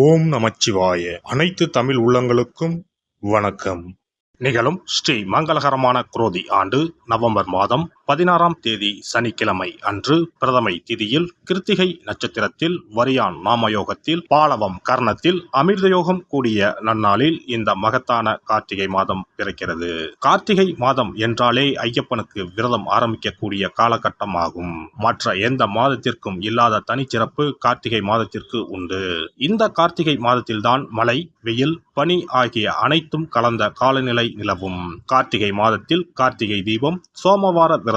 ஓம் நமச்சிவாய. அனைத்து தமிழ் உள்ளங்களுக்கும் வணக்கம். நிகழும் ஸ்ரீ மங்களகரமான குரோதி ஆண்டு நவம்பர் மாதம் பதினாறாம் தேதி சனிக்கிழமை அன்று பிரதமை திதியில் கிருத்திகை நட்சத்திரத்தில் வரியான் நாமயோகத்தில் பாலவம் கர்ணத்தில் அமிர்தயோகம் கூடிய நன்னாளில் இந்த மகத்தான கார்த்திகை மாதம் பிறக்கிறது. கார்த்திகை மாதம் என்றாலே ஐயப்பனுக்கு விரதம் ஆரம்பிக்கக்கூடிய காலகட்டம் ஆகும் மற்ற எந்த மாதத்திற்கும் இல்லாத தனிச்சிறப்பு கார்த்திகை மாதத்திற்கு உண்டு. இந்த கார்த்திகை மாதத்தில்தான் மழை வெயில் பனி ஆகிய அனைத்தும் கலந்த காலநிலை நிலவும். கார்த்திகை மாதத்தில் கார்த்திகை தீபம் சோமவார விரதம்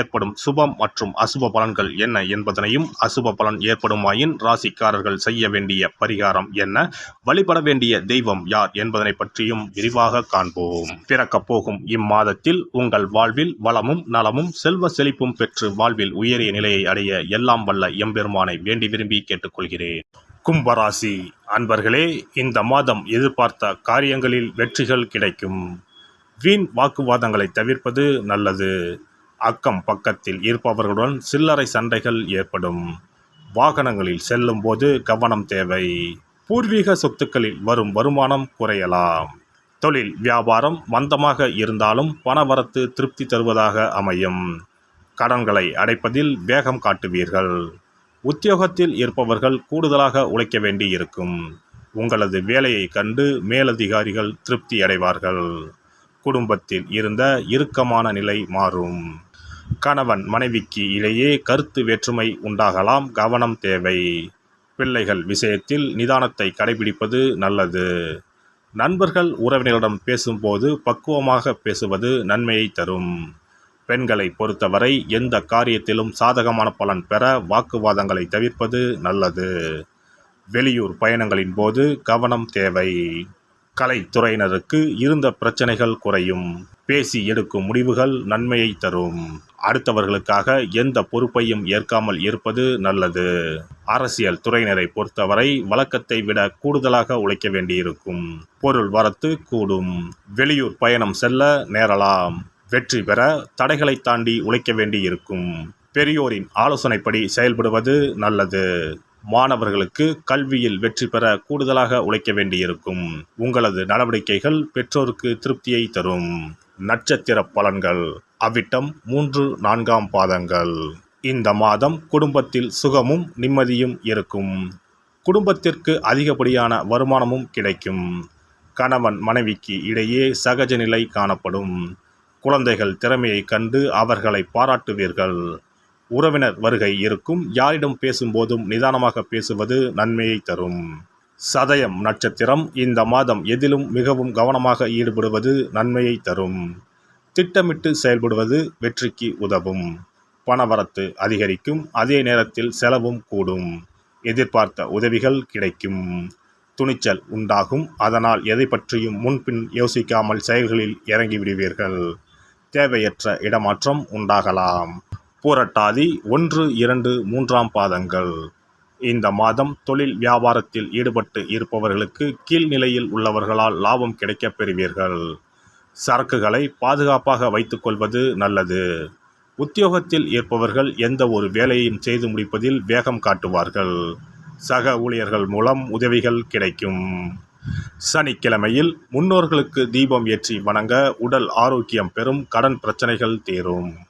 ஏற்படும் சுபம் மற்றும் அசுப பலன்கள் என்ன என்பதனையும் அசுப பலன் ஏற்படுமாயின் ராசிக்காரர்கள் செய்ய வேண்டிய பரிகாரம் என்ன? வழிபட வேண்டிய தெய்வம் யார் என்பதனை பற்றியும் விரிவாக காண்போம். பிறக்கப் போகும் இம்மாதத்தில் உங்கள் வாழ்வில் வளமும் நலமும் செல்வ செழிப்பும் பெற்று வாழ்வில் உயரிய நிலையை அடைய எல்லாம் வல்ல எம்பெருமானை வேண்டி விரும்பி கேட்டுக்கொள்கிறேன். கும்பராசி அன்பர்களே இந்த மாதம் எதிர்பார்த்த காரியங்களில் வெற்றிகள் கிடைக்கும். வீண் வாக்குவாதங்களை தவிர்ப்பது நல்லது. அக்கம் பக்கத்தில் இருப்பவர்களுடன் சில்லறை சண்டைகள் ஏற்படும். வாகனங்களில் செல்லும் போது கவனம் தேவை. பூர்வீக சொத்துக்களில் வரும் வருமானம் குறையலாம். தொழில் வியாபாரம் மந்தமாக இருந்தாலும் பணவரத்து திருப்தி தருவதாக அமையும். கடன்களை அடைப்பதில் வேகம் காட்டுவீர்கள். உத்தியோகத்தில் இருப்பவர்கள் கூடுதலாக உழைக்க வேண்டி இருக்கும் உங்களது வேலையை கண்டு மேலதிகாரிகள் திருப்தி அடைவார்கள். குடும்பத்தில் இருந்த இறுக்கமான நிலை மாறும். கணவன் மனைவிக்கு இடையே கருத்து வேற்றுமை உண்டாகலாம். கவனம் தேவை. பிள்ளைகள் விஷயத்தில் நிதானத்தை கடைபிடிப்பது நல்லது. நண்பர்கள் உறவினரிடம் பேசும்போது பக்குவமாக பேசுவது நன்மையை தரும். பெண்களை பொறுத்தவரை எந்த காரியத்திலும் சாதகமான பலன் பெற வாக்குவாதங்களை தவிர்ப்பது நல்லது. வெளியூர் பயணங்களின் போது கவனம் தேவை. கலைத்துறையினருக்கு இருந்த பிரச்சனைகள் குறையும். பேசி எடுக்கும் முடிவுகள் நன்மையை தரும். அடுத்தவர்களுக்காக எந்த பொறுப்பையும் ஏற்காமல் இருப்பது நல்லது. அரசியல் துறையினரை பொறுத்தவரை வழக்கத்தை விட கூடுதலாக உழைக்க வேண்டியிருக்கும். பொருள் வரத்து கூடும். வெளியூர் பயணம் செல்ல நேரலாம். வெற்றி பெற தடைகளை தாண்டி உழைக்க வேண்டியிருக்கும். பெரியோரின் ஆலோசனைப்படி செயல்படுவது நல்லது. மாணவர்களுக்கு கல்வியில் வெற்றி பெற கூடுதலாக உழைக்க வேண்டியிருக்கும். உங்களது நடவடிக்கைகள் பெற்றோருக்கு திருப்தியை தரும். நட்சத்திர பலன்கள். அவ்விட்டம் மூன்று நான்காம் பாதங்கள். இந்த மாதம் குடும்பத்தில் சுகமும் நிம்மதியும் இருக்கும். குடும்பத்திற்கு அதிகப்படியான வருமானமும் கிடைக்கும். கணவன் மனைவிக்கு இடையே சகஜ நிலை காணப்படும். குழந்தைகள் திறமையை கண்டு அவர்களை பாராட்டுவீர்கள். உறவினர் வருகை இருக்கும். யாரிடம் பேசும்போதும் நிதானமாக பேசுவது நன்மையை தரும். சதயம் நட்சத்திரம் இந்த மாதம் எதிலும் மிகவும் கவனமாக ஈடுபடுவது நன்மையை தரும். திட்டமிட்டு செயல்படுவது வெற்றிக்கு உதவும். பணவரத்து அதிகரிக்கும். அதே நேரத்தில் செலவும் கூடும். எதிர்பார்த்த உதவிகள் கிடைக்கும். துணிச்சல் உண்டாகும். அதனால் எதை பற்றியும் முன்பின் யோசிக்காமல் செயல்களில் இறங்கிவிடுவீர்கள். தேவையற்ற இடமாற்றம் உண்டாகலாம். பூரட்டாதி ஒன்று இரண்டு மூன்றாம் பாதங்கள். இந்த மாதம் தொழில் வியாபாரத்தில் ஈடுபட்டு இருப்பவர்களுக்கு கீழ்நிலையில் உள்ளவர்களால் லாபம் கிடைக்கப் பெறுவீர்கள். சரக்குகளை பாதுகாப்பாக வைத்துக்கொள்வது நல்லது. உத்தியோகத்தில் இருப்பவர்கள் எந்த ஒரு வேலையும் செய்து முடிப்பதில் வேகம் காட்டுவார்கள். சக ஊழியர்கள் மூலம் உதவிகள் கிடைக்கும். சனிக்கிழமையில் முன்னோர்களுக்கு தீபம் ஏற்றி வணங்க உடல் ஆரோக்கியம் பெறும் கடன் பிரச்சனைகள் தீரும்.